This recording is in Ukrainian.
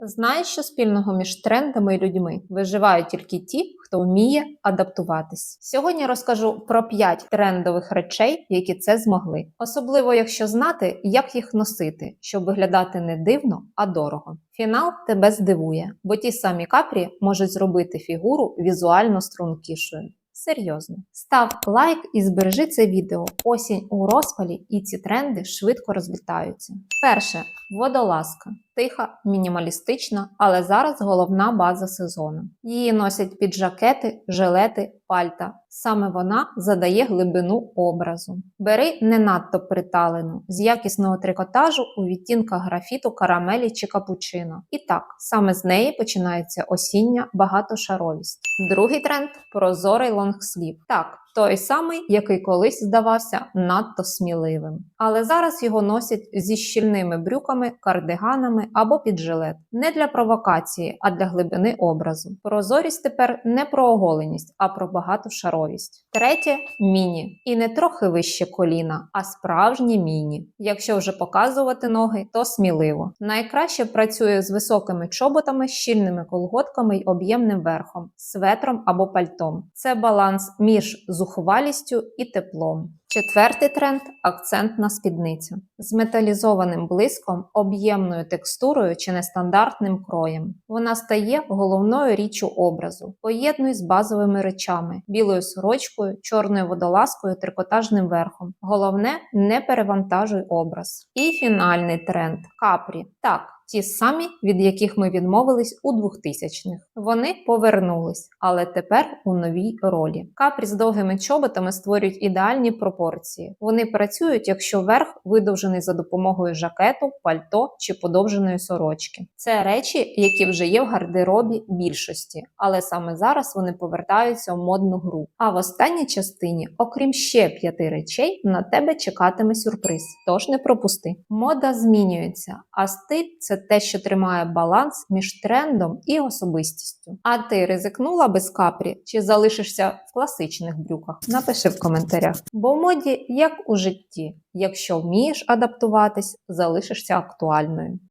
Знаєш, що спільного між трендами і людьми виживають тільки ті, хто вміє адаптуватись. Сьогодні розкажу про 5 трендових речей, які це змогли. Особливо, якщо знати, як їх носити, щоб виглядати не дивно, а дорого. Фінал тебе здивує, бо ті самі капрі можуть зробити фігуру візуально стрункішою. Серйозно, став лайк і збережи це відео. Осінь у розпалі, і ці тренди швидко розлітаються. Перше водолазка. Тиха, мінімалістична, але зараз головна база сезону. Її носять під жакети, жилети, пальта. Саме вона задає глибину образу. Бери не надто приталену, з якісного трикотажу у відтінках графіту, карамелі чи капучино. І так, саме з неї починається осіння багатошаровість. Другий тренд прозорий лонгслів. Так, той самий, який колись здавався надто сміливим. Але зараз його носять зі щільними брюками, кардиганами або під жилет. Не для провокації, а для глибини образу. Прозорість тепер не про оголеність, а про багатошаровість. Третє міні. І не трохи вище коліна, а справжні міні. Якщо вже показувати ноги, то сміливо. Найкраще працює з високими чоботами, щільними колготками й об'ємним верхом, светром або пальтом. Це баланс між зухвалістю і теплом. Четвертий тренд акцент на спідницю з металізованим блиском, об'ємною текстурою чи нестандартним кроєм. Вона стає головною річчю образу. Поєднуй з базовими речами: білою сорочкою, чорною водолазкою, трикотажним верхом. Головне не перевантажуй образ. І фінальний тренд капрі. Так. Ті самі, від яких ми відмовились у 2000-х. Вони повернулись, але тепер у новій ролі. Капрі з довгими чоботами створюють ідеальні пропорції. Вони працюють, якщо верх видовжений за допомогою жакету, пальто чи подовженої сорочки. Це речі, які вже є в гардеробі більшості, але саме зараз вони повертаються в модну гру. А в останній частині, окрім ще п'яти речей, на тебе чекатиме сюрприз. Тож не пропусти. Мода змінюється, а стиль це те, що тримає баланс між трендом і особистістю. А ти ризикнула без капрі чи залишишся в класичних брюках? Напиши в коментарях. Бо в як у житті, якщо вмієш адаптуватись, залишишся актуальною.